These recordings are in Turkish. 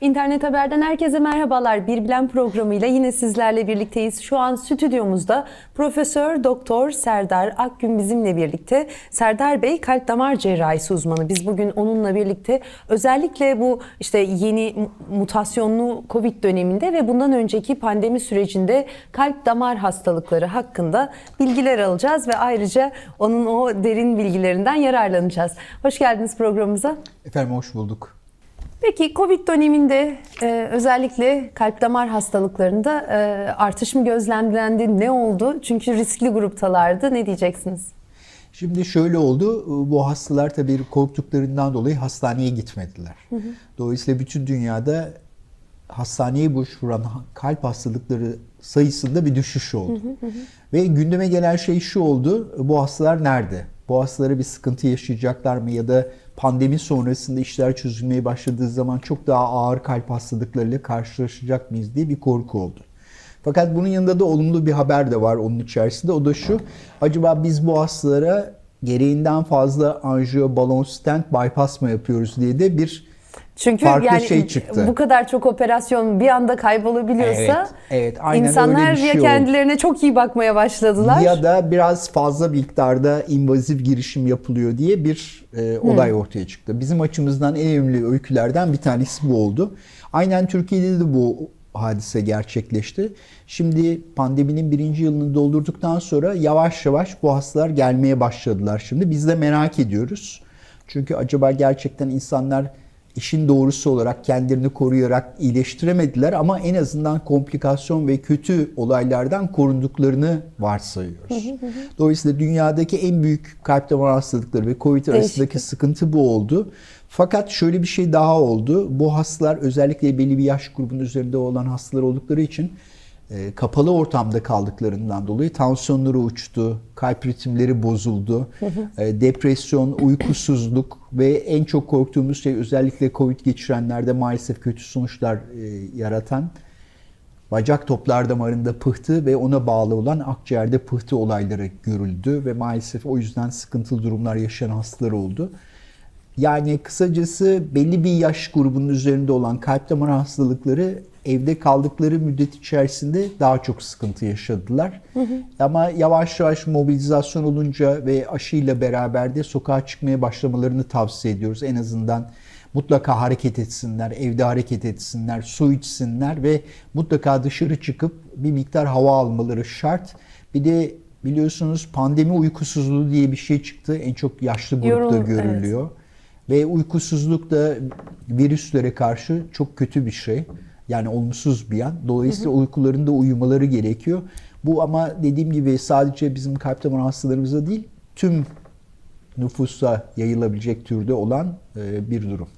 İnternet Haber'den herkese merhabalar. Bir Bilen programıyla yine sizlerle birlikteyiz. Şu an stüdyomuzda Profesör Doktor Serdar Akgün bizimle birlikte. Serdar Bey kalp damar cerrahisi uzmanı. Biz bugün onunla birlikte özellikle bu işte yeni mutasyonlu Covid döneminde ve bundan önceki pandemi sürecinde kalp damar hastalıkları hakkında bilgiler alacağız ve ayrıca onun o derin bilgilerinden yararlanacağız. Hoş geldiniz programımıza. Efendim hoş bulduk. Peki Covid döneminde e, özellikle kalp damar hastalıklarında e, artış mı gözlemlendi? Ne oldu? Çünkü riskli gruptalardı. Ne diyeceksiniz? Şimdi şöyle oldu. Bu hastalar tabii korktuklarından dolayı hastaneye gitmediler. Hı hı. Dolayısıyla bütün dünyada hastaneye başvuran kalp hastalıkları sayısında bir düşüş oldu. Hı hı hı. Ve gündeme gelen şey şu oldu. Bu hastalar nerede? Bu hastalara bir sıkıntı yaşayacaklar mı ya da pandemi sonrasında işler çözülmeye başladığı zaman çok daha ağır kalp hastalıklarıyla karşılaşacak mıyız diye bir korku oldu. Fakat bunun yanında da olumlu bir haber de var onun içerisinde. O da şu. Acaba biz bu hastalara gereğinden fazla anjiyo, balon, stent, bypass mı yapıyoruz diye de bir çünkü farklı yani şey çıktı. bu kadar çok operasyon bir anda kaybolabiliyorsa Evet, evet, aynen insanlar öyle bir şey ya oldu. kendilerine çok iyi bakmaya başladılar. Ya da biraz fazla miktarda invaziv girişim yapılıyor diye bir e, olay ortaya çıktı. Bizim açımızdan en önemli öykülerden bir tanesi bu oldu. Aynen Türkiye'de de bu hadise gerçekleşti. Şimdi pandeminin birinci yılını doldurduktan sonra yavaş yavaş bu hastalar gelmeye başladılar şimdi. Biz de merak ediyoruz. Çünkü acaba gerçekten insanlar işin doğrusu olarak kendilerini koruyarak iyileştiremediler ama en azından komplikasyon ve kötü olaylardan korunduklarını varsayıyoruz. Dolayısıyla dünyadaki en büyük kalp damar hastalıkları ve COVID arasındaki sıkıntı bu oldu. Fakat şöyle bir şey daha oldu. Bu hastalar özellikle belli bir yaş grubunun üzerinde olan hastalar oldukları için e, kapalı ortamda kaldıklarından dolayı tansiyonları uçtu, kalp ritimleri bozuldu, e, depresyon, uykusuzluk ve en çok korktuğumuz şey özellikle Covid geçirenlerde maalesef kötü sonuçlar e, yaratan bacak toplar damarında pıhtı ve ona bağlı olan akciğerde pıhtı olayları görüldü ve maalesef o yüzden sıkıntılı durumlar yaşayan hastalar oldu. Yani kısacası belli bir yaş grubunun üzerinde olan kalp damar hastalıkları evde kaldıkları müddet içerisinde daha çok sıkıntı yaşadılar. Hı hı. Ama yavaş yavaş mobilizasyon olunca ve aşıyla beraber de sokağa çıkmaya başlamalarını tavsiye ediyoruz. En azından mutlaka hareket etsinler, evde hareket etsinler, su içsinler ve mutlaka dışarı çıkıp bir miktar hava almaları şart. Bir de biliyorsunuz pandemi uykusuzluğu diye bir şey çıktı. En çok yaşlı grupta Yorum, görülüyor. Evet. Ve uykusuzluk da virüslere karşı çok kötü bir şey. Yani olumsuz bir yan. Dolayısıyla hı hı. uykularında uyumaları gerekiyor. Bu ama dediğim gibi sadece bizim kalp damar hastalarımıza değil, tüm nüfusa yayılabilecek türde olan bir durum.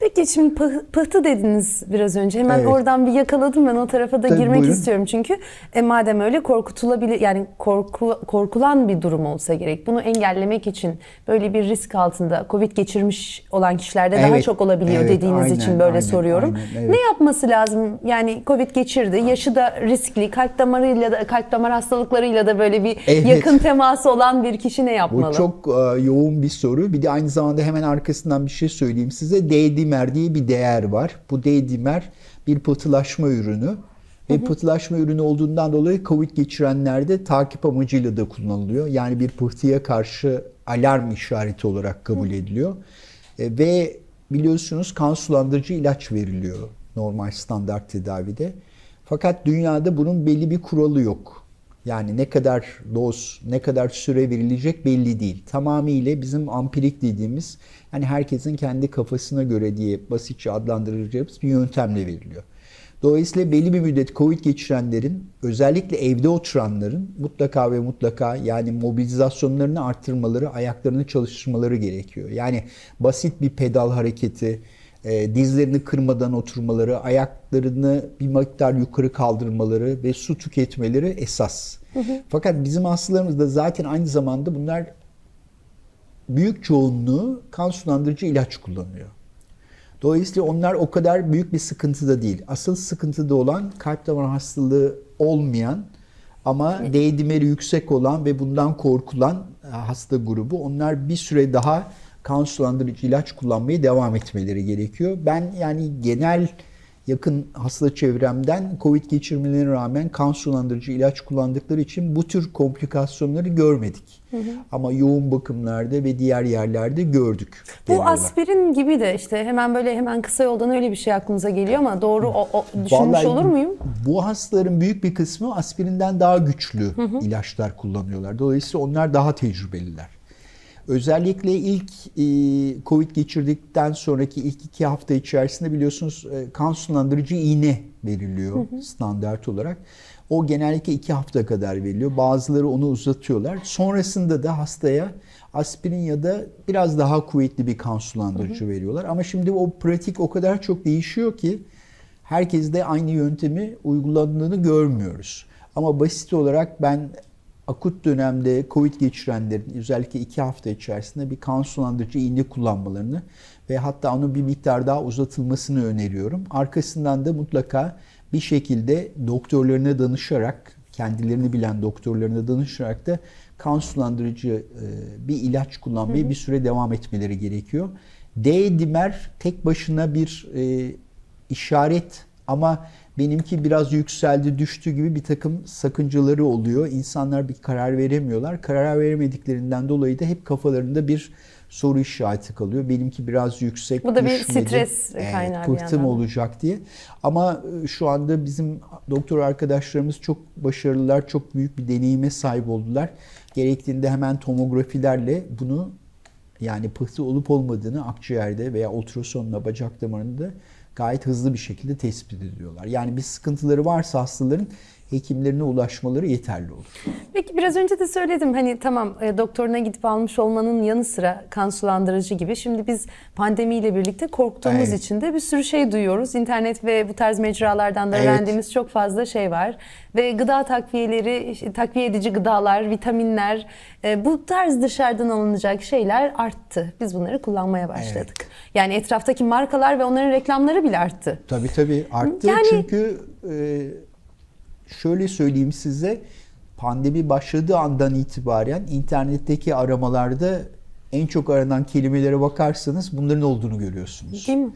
Peki şimdi pıh- pıhtı dediniz biraz önce. Hemen Evet. oradan bir yakaladım ben o tarafa da Tabii, girmek buyurun. istiyorum çünkü e, madem öyle korkutulabilir yani korku, korkulan bir durum olsa gerek. Bunu engellemek için böyle bir risk altında Covid geçirmiş olan kişilerde daha Evet, çok olabiliyor evet, dediğiniz aynen, için böyle aynen, soruyorum. aynen, evet. Ne yapması lazım? Yani Covid geçirdi, yaşı da riskli, kalp damarıyla da kalp damar hastalıklarıyla da böyle bir Evet. yakın teması olan bir kişi ne yapmalı? Bu çok e, yoğun bir soru. Bir de aynı zamanda hemen arkasından bir şey söyleyeyim size. D-dimer diye bir değer var. Bu D-dimer bir pıhtılaşma ürünü. Ve pıhtılaşma ürünü olduğundan dolayı COVID geçirenlerde takip amacıyla da kullanılıyor. Yani bir pıhtıya karşı alarm işareti olarak kabul ediliyor. E, ve biliyorsunuz kan sulandırıcı ilaç veriliyor normal standart tedavide. Fakat dünyada bunun belli bir kuralı yok. Yani ne kadar doz, ne kadar süre verilecek belli değil. Tamamıyla bizim ampirik dediğimiz, yani herkesin kendi kafasına göre diye basitçe adlandıracağımız bir yöntemle veriliyor. Dolayısıyla belli bir müddet Covid geçirenlerin, özellikle evde oturanların mutlaka ve mutlaka yani mobilizasyonlarını arttırmaları, ayaklarını çalıştırmaları gerekiyor. Yani basit bir pedal hareketi, e, dizlerini kırmadan oturmaları, ayaklarını bir miktar yukarı kaldırmaları ve su tüketmeleri esas. Hı hı. Fakat bizim hastalarımız da zaten aynı zamanda bunlar büyük çoğunluğu kan sulandırıcı ilaç kullanıyor. Dolayısıyla onlar o kadar büyük bir sıkıntıda değil. Asıl sıkıntıda olan kalp damar hastalığı olmayan ama D dimeri yüksek olan ve bundan korkulan hasta grubu onlar bir süre daha kan sulandırıcı ilaç kullanmaya devam etmeleri gerekiyor. Ben yani genel yakın hasta çevremden Covid geçirmelerine rağmen kan sulandırıcı ilaç kullandıkları için bu tür komplikasyonları görmedik. Ama yoğun bakımlarda ve diğer yerlerde gördük. Bu genel aspirin gibi de işte hemen böyle hemen kısa yoldan öyle bir şey aklımıza geliyor ama doğru o, o- düşünmüş Vallahi olur muyum? Bu hastaların büyük bir kısmı aspirinden daha güçlü ilaçlar kullanıyorlar. Dolayısıyla onlar daha tecrübeliler. Özellikle ilk e, Covid geçirdikten sonraki ilk iki hafta içerisinde biliyorsunuz e, kan sulandırıcı iğne veriliyor standart olarak. O genellikle iki hafta kadar veriliyor. Bazıları onu uzatıyorlar. Sonrasında da hastaya aspirin ya da biraz daha kuvvetli bir kan sulandırıcı veriyorlar. Ama şimdi o pratik o kadar çok değişiyor ki herkes de aynı yöntemi uygulandığını görmüyoruz. Ama basit olarak ben akut dönemde Covid geçirenlerin özellikle iki hafta içerisinde bir kan sulandırıcı iğne kullanmalarını ve hatta onun bir miktar daha uzatılmasını öneriyorum. Arkasından da mutlaka bir şekilde doktorlarına danışarak, kendilerini bilen doktorlarına danışarak da kan sulandırıcı e, bir ilaç kullanmayı bir süre devam etmeleri gerekiyor. D-dimer tek başına bir e, işaret ama benimki biraz yükseldi düştü gibi bir takım sakıncaları oluyor. İnsanlar bir karar veremiyorlar. Karar veremediklerinden dolayı da hep kafalarında bir soru işareti kalıyor. Benimki biraz yüksek Bu da bir düşmedi. stres kaynağı bir Pıhtım yandan. olacak diye. Ama e, şu anda bizim doktor arkadaşlarımız çok başarılılar, çok büyük bir deneyime sahip oldular. Gerektiğinde hemen tomografilerle bunu yani pıhtı olup olmadığını akciğerde veya ultrasonla bacak damarında gayet hızlı bir şekilde tespit ediyorlar. Yani bir sıkıntıları varsa hastaların hekimlerine ulaşmaları yeterli olur. Peki biraz önce de söyledim hani tamam e, doktoruna gidip almış olmanın yanı sıra kan sulandırıcı gibi. Şimdi biz pandemiyle birlikte korktuğumuz Evet. için de bir sürü şey duyuyoruz. İnternet ve bu tarz mecralardan da Evet. öğrendiğimiz çok fazla şey var. Ve gıda takviyeleri, işte takviye edici gıdalar, vitaminler e, bu tarz dışarıdan alınacak şeyler arttı. Biz bunları kullanmaya başladık. Yani etraftaki markalar ve onların reklamları bile arttı. Tabii tabii arttı. Yani- Çünkü e, şöyle söyleyeyim size pandemi başladığı andan itibaren internetteki aramalarda en çok aranan kelimelere bakarsanız bunların olduğunu görüyorsunuz. Değil mi?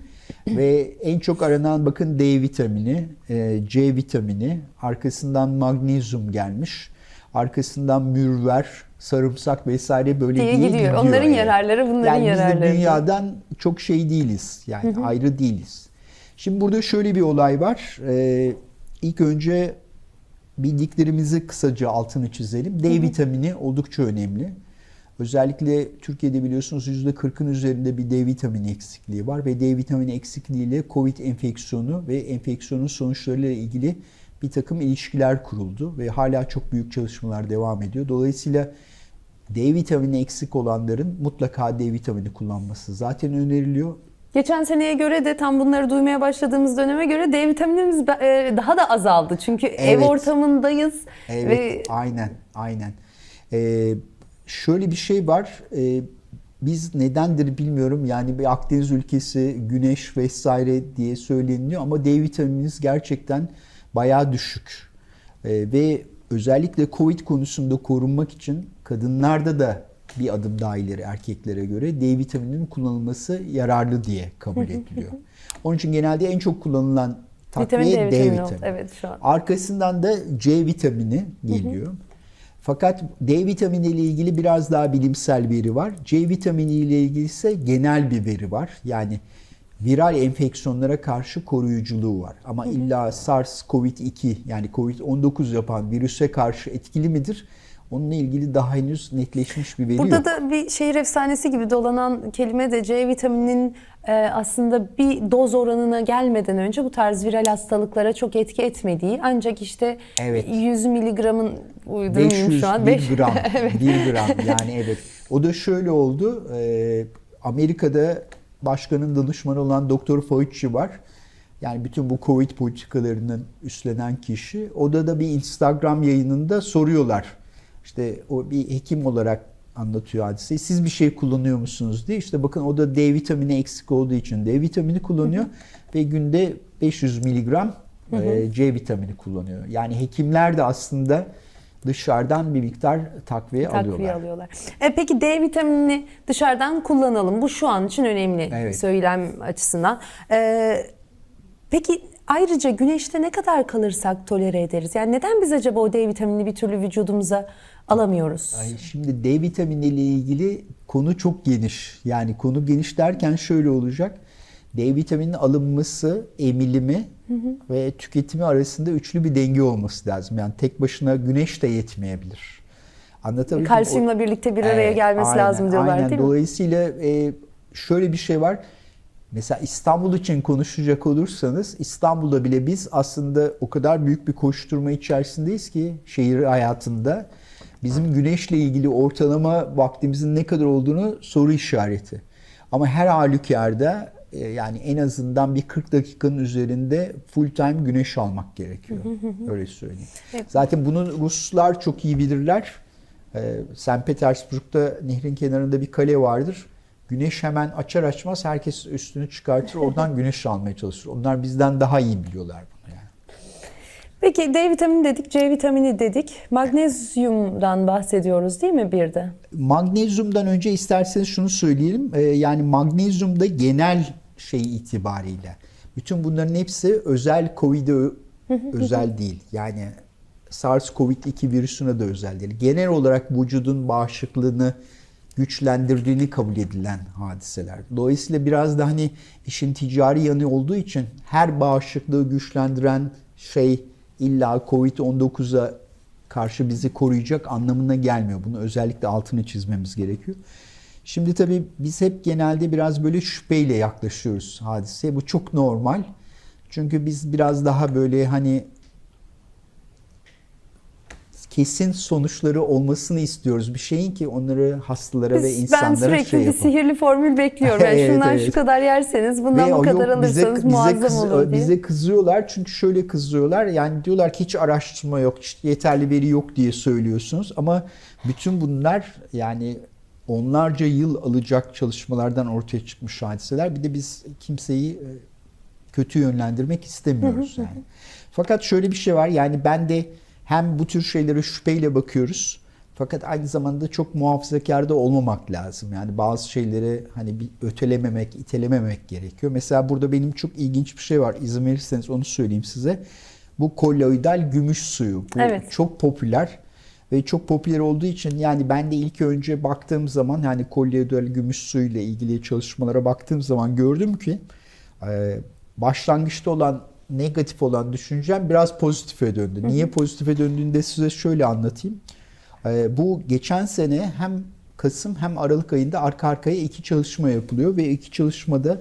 Ve en çok aranan bakın D vitamini, e, C vitamini, arkasından magnezyum gelmiş. Arkasından mürver, sarımsak vesaire böyle Diye diye, gidiyor. Onların Evet. yararları, bunların yani yararları. Biz de dünyadan çok şey değiliz. Yani ayrı değiliz. Şimdi burada şöyle bir olay var. Ee, ilk önce bildiklerimizi kısaca altını çizelim. D vitamini oldukça önemli. Özellikle Türkiye'de biliyorsunuz %40'ın üzerinde bir D vitamini eksikliği var ve D vitamini eksikliğiyle COVID enfeksiyonu ve enfeksiyonun sonuçlarıyla ilgili bir takım ilişkiler kuruldu ve hala çok büyük çalışmalar devam ediyor. Dolayısıyla D vitamini eksik olanların mutlaka D vitamini kullanması zaten öneriliyor. Geçen seneye göre de tam bunları duymaya başladığımız döneme göre D vitaminimiz e, daha da azaldı. Çünkü ev Evet. ortamındayız Evet, ve aynen, aynen. Ee, şöyle bir şey var. Ee, biz nedendir bilmiyorum. Yani bir Akdeniz ülkesi, güneş vesaire diye söyleniliyor ama D vitaminimiz gerçekten bayağı düşük. Ee, ve özellikle Covid konusunda korunmak için kadınlarda da bir adım daha ileri erkeklere göre D vitamininin kullanılması yararlı diye kabul ediliyor. Onun için genelde en çok kullanılan takviye vitamin D D vitamini. Evet şu an. Arkasından da C vitamini geliyor. Fakat D vitamini ile ilgili biraz daha bilimsel veri var. C vitamini ile ilgili ise genel bir veri var. Yani viral enfeksiyonlara karşı koruyuculuğu var. Ama illa SARS-CoV-2 yani COVID-19 yapan virüse karşı etkili midir? Onunla ilgili daha henüz netleşmiş bir veri Burada yok. da bir şehir efsanesi gibi dolanan kelime de C vitamininin e, aslında bir doz oranına gelmeden önce bu tarz viral hastalıklara çok etki etmediği ancak işte Evet. 100 miligramın uydurmayayım 500 şu an. bir Beş- gram. bir gram yani evet. O da şöyle oldu. Ee, Amerika'da başkanın danışmanı olan Doktor Fauci var. Yani bütün bu Covid politikalarının üstlenen kişi. O da da bir Instagram yayınında soruyorlar. İşte o bir hekim olarak anlatıyor hadiseyi. Siz bir şey kullanıyor musunuz diye. İşte bakın o da D vitamini eksik olduğu için D vitamini kullanıyor ve günde 500 miligram e, C vitamini kullanıyor. Yani hekimler de aslında dışarıdan bir miktar takviye, takviye alıyorlar. alıyorlar. E, peki D vitaminini dışarıdan kullanalım. Bu şu an için önemli Evet. söylem açısından. E, peki Ayrıca güneşte ne kadar kalırsak tolere ederiz? Yani neden biz acaba o D vitaminini bir türlü vücudumuza alamıyoruz? Ay, şimdi D vitamini ile ilgili konu çok geniş. Yani konu geniş derken şöyle olacak. D vitamininin alınması, emilimi ve tüketimi arasında üçlü bir denge olması lazım. Yani tek başına güneş de yetmeyebilir. Anlatabildim mi? O- Kalsiyumla birlikte bir araya Evet, gelmesi aynen, lazım diyorlar aynen. değil mi? Dolayısıyla e, şöyle bir şey var. Mesela İstanbul için konuşacak olursanız İstanbul'da bile biz aslında o kadar büyük bir koşturma içerisindeyiz ki şehir hayatında bizim güneşle ilgili ortalama vaktimizin ne kadar olduğunu soru işareti. Ama her halükarda e, yani en azından bir 40 dakikanın üzerinde full time güneş almak gerekiyor. Öyle söyleyeyim. Zaten bunu Ruslar çok iyi bilirler. Ee, St. Petersburg'da nehrin kenarında bir kale vardır. Güneş hemen açar açmaz herkes üstünü çıkartır. Oradan güneş almaya çalışır. Onlar bizden daha iyi biliyorlar bunu yani. Peki D vitamini dedik, C vitamini dedik. Magnezyumdan bahsediyoruz değil mi bir de? Magnezyumdan önce isterseniz şunu söyleyelim. Ee, yani magnezyumda genel şey itibariyle bütün bunların hepsi özel Covid'e özel değil. Yani SARS-CoV-2 virüsüne de özel değil. Genel olarak vücudun bağışıklığını güçlendirdiğini kabul edilen hadiseler. Dolayısıyla biraz da hani işin ticari yanı olduğu için her bağışıklığı güçlendiren şey illa Covid-19'a karşı bizi koruyacak anlamına gelmiyor. Bunu özellikle altını çizmemiz gerekiyor. Şimdi tabii biz hep genelde biraz böyle şüpheyle yaklaşıyoruz hadiseye. Bu çok normal. Çünkü biz biraz daha böyle hani kesin sonuçları olmasını istiyoruz bir şeyin ki onları hastalara ve Biz- insanlara ben sürekli şey bir sihirli formül bekliyorum. Yani Evet, şundan evet. şu kadar yerseniz, bundan Ve bu kadar yok, alırsanız muazzam kız- olur diye. Bize kızıyorlar çünkü şöyle kızıyorlar. Yani diyorlar ki hiç araştırma yok, hiç yeterli veri yok diye söylüyorsunuz. Ama bütün bunlar yani onlarca yıl alacak çalışmalardan ortaya çıkmış hadiseler. Bir de biz kimseyi e, kötü yönlendirmek istemiyoruz yani. Fakat şöyle bir şey var. Yani ben de hem bu tür şeylere şüpheyle bakıyoruz. Fakat aynı zamanda çok muhafazakar da olmamak lazım. Yani bazı şeyleri hani bir ötelememek, itelememek gerekiyor. Mesela burada benim çok ilginç bir şey var. İzin verirseniz onu söyleyeyim size. Bu kolloidal gümüş suyu. Bu Evet. çok popüler ve çok popüler olduğu için yani ben de ilk önce baktığım zaman yani kolloidal gümüş suyu ile ilgili çalışmalara baktığım zaman gördüm ki başlangıçta olan negatif olan düşüncem biraz pozitife döndü. Niye pozitife döndüğünü de size şöyle anlatayım. E, bu geçen sene hem Kasım hem Aralık ayında arka arkaya iki çalışma yapılıyor ve iki çalışmada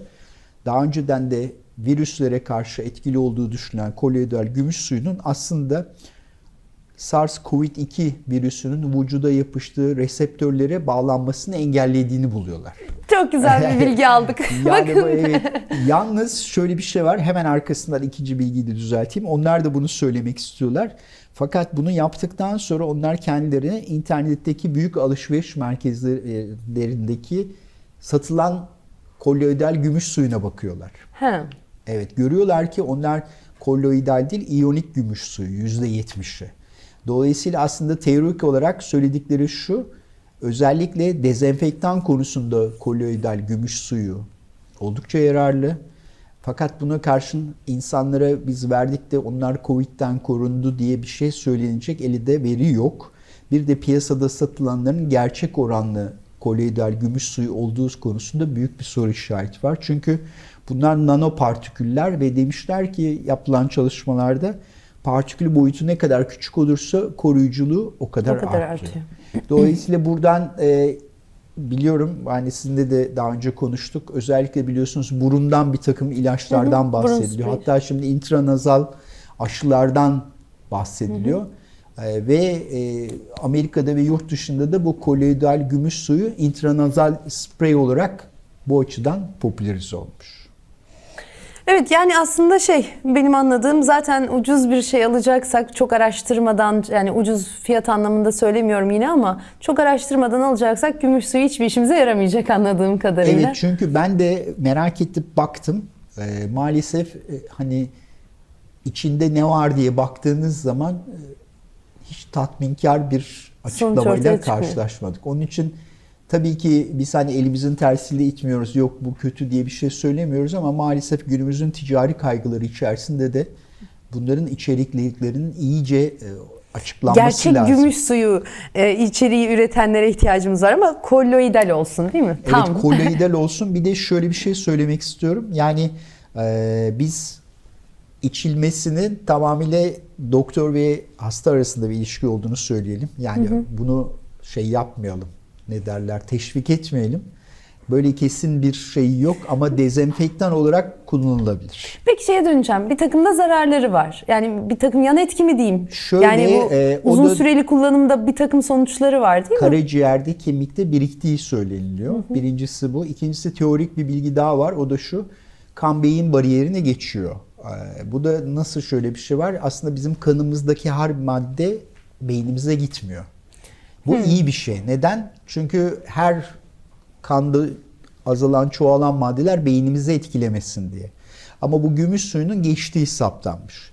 daha önceden de virüslere karşı etkili olduğu düşünülen kolloidal gümüş suyunun aslında SARS-CoV-2 virüsünün vücuda yapıştığı reseptörlere bağlanmasını engellediğini buluyorlar. Çok güzel bir bilgi aldık. Yani Bakın. bu evet. Yalnız şöyle bir şey var. Hemen arkasından ikinci bilgiyi de düzelteyim. Onlar da bunu söylemek istiyorlar. Fakat bunu yaptıktan sonra onlar kendileri internetteki büyük alışveriş merkezlerindeki satılan kolloidal gümüş suyuna bakıyorlar. Ha. Evet görüyorlar ki onlar kolloidal değil iyonik gümüş suyu yüzde yetmişi. Dolayısıyla aslında teorik olarak söyledikleri şu özellikle dezenfektan konusunda kolloidal gümüş suyu oldukça yararlı. Fakat buna karşın insanlara biz verdik de onlar Covid'den korundu diye bir şey söylenecek elinde veri yok. Bir de piyasada satılanların gerçek oranlı kolloidal gümüş suyu olduğu konusunda büyük bir soru işareti var. Çünkü bunlar nanopartiküller ve demişler ki yapılan çalışmalarda partikül boyutu ne kadar küçük olursa koruyuculuğu o kadar, O kadar artıyor. artıyor. Dolayısıyla buradan e, biliyorum hani sizinle de daha önce konuştuk. Özellikle biliyorsunuz burundan bir takım ilaçlardan Hı hı, bahsediliyor. Hatta şimdi intranazal aşılardan bahsediliyor. E, ve e, Amerika'da ve yurt dışında da bu kolloidal gümüş suyu intranazal sprey olarak bu açıdan popülerize olmuş. Evet yani aslında şey benim anladığım zaten ucuz bir şey alacaksak çok araştırmadan yani ucuz fiyat anlamında söylemiyorum yine ama çok araştırmadan alacaksak gümüş suyu hiçbir işimize yaramayacak anladığım kadarıyla. Evet çünkü ben de merak edip baktım. Ee, maalesef e, hani içinde ne var diye baktığınız zaman e, hiç tatminkar bir açıklamayla karşılaşmadık. Onun için Tabii ki biz hani elimizin tersiyle itmiyoruz. Yok bu kötü diye bir şey söylemiyoruz ama maalesef günümüzün ticari kaygıları içerisinde de bunların içeriklerinin iyice e, açıklanması Gerçek lazım. gümüş suyu e, içeriği üretenlere ihtiyacımız var ama kolloidal olsun değil mi? Evet koloidal olsun. Bir de şöyle bir şey söylemek istiyorum. Yani e, biz içilmesinin tamamıyla doktor ve hasta arasında bir ilişki olduğunu söyleyelim. Yani bunu şey yapmayalım. Ne derler? Teşvik etmeyelim. Böyle kesin bir şey yok ama dezenfektan olarak kullanılabilir. Peki şeye döneceğim. Bir takım da zararları var. Yani bir takım yan etki mi diyeyim? Şöyle, yani bu e, uzun da- süreli kullanımda bir takım sonuçları var değil mi? Karaciğerde, kemikte biriktiği söyleniliyor. Birincisi bu. İkincisi teorik bir bilgi daha var. O da şu. Kan beyin bariyerine geçiyor. Ee, Bu da nasıl şöyle bir şey var? Aslında bizim kanımızdaki her madde beynimize gitmiyor. Bu iyi bir şey. Neden? Çünkü her kanda azalan, çoğalan maddeler beynimizi etkilemesin diye. Ama bu gümüş suyunun geçtiği saptanmış.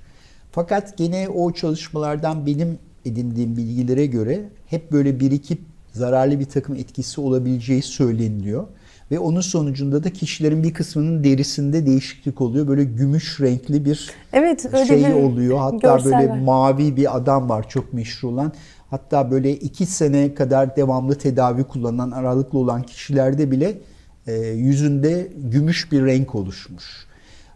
Fakat gene o çalışmalardan benim edindiğim bilgilere göre hep böyle birikip zararlı bir takım etkisi olabileceği söyleniliyor. Ve onun sonucunda da kişilerin bir kısmının derisinde değişiklik oluyor. Böyle gümüş renkli bir Evet öyle şey bir oluyor. Hatta böyle var. mavi bir adam var çok meşhur olan. Hatta böyle iki sene kadar devamlı tedavi kullanan, aralıklı olan kişilerde bile e, yüzünde gümüş bir renk oluşmuş.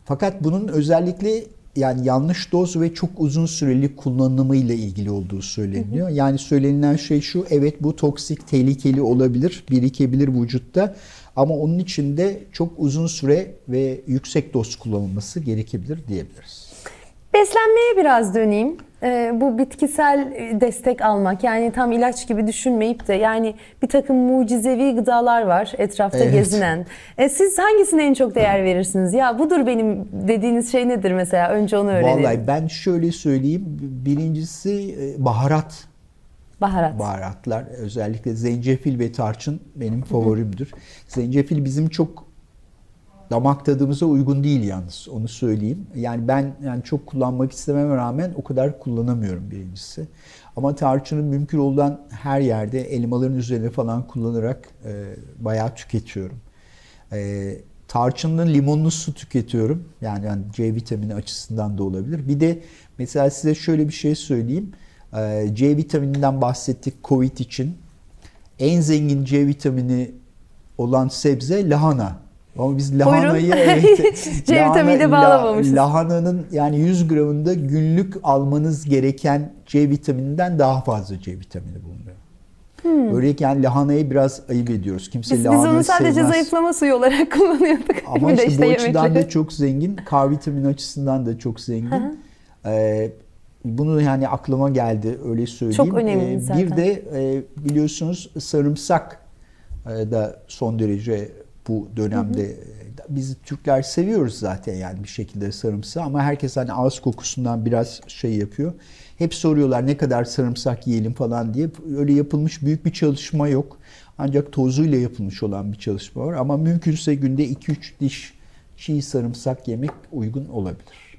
Fakat bunun özellikle yani yanlış doz ve çok uzun süreli kullanımıyla ilgili olduğu söyleniyor. Yani söylenilen şey şu, evet bu toksik, tehlikeli olabilir, birikebilir vücutta. Ama onun için de çok uzun süre ve yüksek doz kullanılması gerekebilir diyebiliriz. Beslenmeye biraz döneyim. Ee, bu bitkisel e, destek almak yani tam ilaç gibi düşünmeyip de yani bir takım mucizevi gıdalar var etrafta Evet. gezinen. E, siz hangisine en çok değer verirsiniz? Ya budur benim dediğiniz şey nedir mesela? Önce onu öğrenelim. Vallahi ben şöyle söyleyeyim. Birincisi e, baharat. Baharat. Baharatlar özellikle zencefil ve tarçın benim favorimdir. Zencefil bizim çok damak tadımıza uygun değil yalnız onu söyleyeyim. Yani ben yani çok kullanmak istememe rağmen o kadar kullanamıyorum birincisi. Ama tarçını mümkün olan her yerde elmaların üzerine falan kullanarak e, bayağı tüketiyorum. E, tarçınlı limonlu su tüketiyorum. Yani, yani C vitamini açısından da olabilir. Bir de mesela size şöyle bir şey söyleyeyim. E, C vitamininden bahsettik Covid için. En zengin C vitamini olan sebze lahana. Ama biz lahanayı evet, C vitaminiyle bağlamamışız. lahananın yani 100 gramında günlük almanız gereken C vitamininden daha fazla C vitamini bulunuyor. Böyleyken lahanayı biraz ayıp ediyoruz. Kimse Hmm. Biz, biz lahanayı onu sadece sevmez. zayıflama suyu olarak kullanıyorduk. Ama de işte, bu açıdan yemekleri. da çok zengin. K vitamini açısından da çok zengin. Ee, bunu yani aklıma geldi öyle söyleyeyim. Çok önemli Ee, zaten. Bir de e, biliyorsunuz sarımsak e, da son derece bu dönemde e, biz Türkler seviyoruz zaten yani bir şekilde sarımsağı ama herkes hani ağız kokusundan biraz şey yapıyor. Hep soruyorlar ne kadar sarımsak yiyelim falan diye. Öyle yapılmış büyük bir çalışma yok. Ancak tozuyla yapılmış olan bir çalışma var. Ama mümkünse günde 2-3 diş çiğ sarımsak yemek uygun olabilir.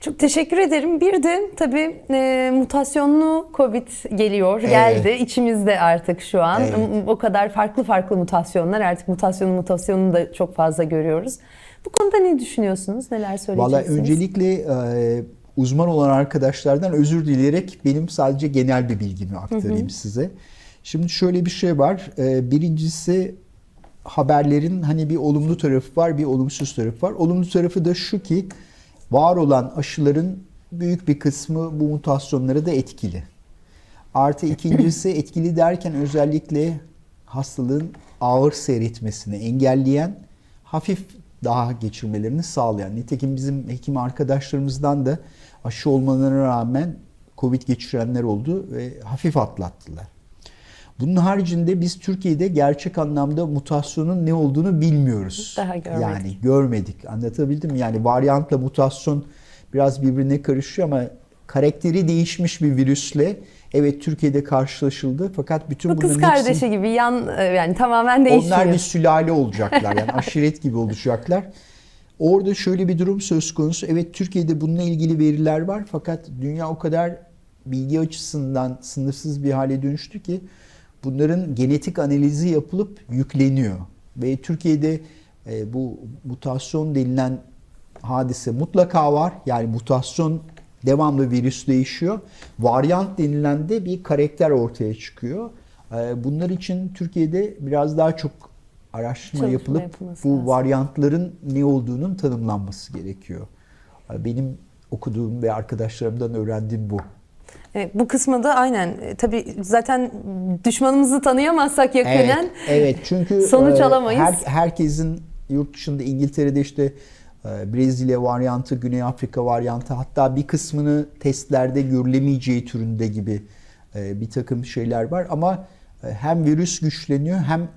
Çok teşekkür ederim. Bir de tabii e, mutasyonlu Covid geliyor, Evet. geldi. İçimizde artık şu an. Evet. O kadar farklı farklı mutasyonlar. Artık mutasyonu mutasyonunu da çok fazla görüyoruz. Bu konuda ne düşünüyorsunuz? Neler Valla söyleyeceksiniz? öncelikle e, uzman olan arkadaşlardan özür dileyerek benim sadece genel bir bilgimi aktarayım size. Şimdi şöyle bir şey var. E, birincisi haberlerin hani bir olumlu tarafı var, bir olumsuz tarafı var. Olumlu tarafı da şu ki var olan aşıların büyük bir kısmı bu mutasyonlara da etkili. Artı ikincisi etkili derken özellikle hastalığın ağır seyretmesini engelleyen, hafif daha geçirmelerini sağlayan. Nitekim bizim hekim arkadaşlarımızdan da aşı olmalarına rağmen Covid geçirenler oldu ve hafif atlattılar. Bunun haricinde biz Türkiye'de gerçek anlamda mutasyonun ne olduğunu bilmiyoruz. Daha görmedik. Yani görmedik. Anlatabildim mi? Yani varyantla mutasyon biraz birbirine karışıyor ama karakteri değişmiş bir virüsle evet Türkiye'de karşılaşıldı. Fakat bütün Bu kız bunların hepsi- kardeşi gibi yan e, yani tamamen değişmiyor. onlar bir sülale olacaklar yani aşiret gibi olacaklar. Orada şöyle bir durum söz konusu. Evet Türkiye'de bununla ilgili veriler var fakat dünya o kadar bilgi açısından sınırsız bir hale dönüştü ki bunların genetik analizi yapılıp yükleniyor. Ve Türkiye'de e, bu mutasyon denilen hadise mutlaka var. Yani mutasyon devamlı virüs değişiyor. Varyant denilen de bir karakter ortaya çıkıyor. E, bunlar için Türkiye'de biraz daha çok araştırma Çalışma yapılıp bu lazım. varyantların ne olduğunun tanımlanması gerekiyor. E, Benim okuduğum ve arkadaşlarımdan öğrendiğim bu. Evet, bu kısmı da aynen e, tabii zaten düşmanımızı tanıyamazsak yakinen Evet, evet çünkü sonuç e, alamayız. her- herkesin yurt dışında İngiltere'de işte e, Brezilya varyantı, Güney Afrika varyantı hatta bir kısmını testlerde görülemeyeceği türünde gibi e, bir takım şeyler var ama e, hem virüs güçleniyor hem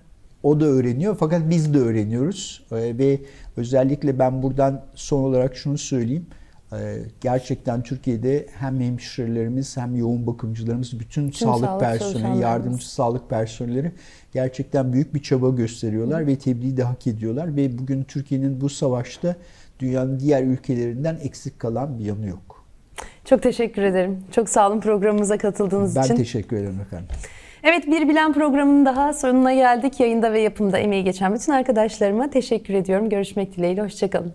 o da öğreniyor fakat biz de öğreniyoruz E, ve özellikle ben buradan son olarak şunu söyleyeyim. E, Gerçekten Türkiye'de hem hemşirelerimiz hem yoğun bakımcılarımız bütün Tüm sağlık, sağlık personeli, yardımcı sağlık personelleri gerçekten büyük bir çaba gösteriyorlar ve tebliği de hak ediyorlar ve bugün Türkiye'nin bu savaşta dünyanın diğer ülkelerinden eksik kalan bir yanı yok. Çok teşekkür ederim. Çok sağ olun programımıza katıldığınız Ben için. teşekkür ederim efendim. Evet Bir Bilen programının daha sonuna geldik. Yayında ve yapımda emeği geçen bütün arkadaşlarıma teşekkür ediyorum. Görüşmek dileğiyle. Hoşçakalın.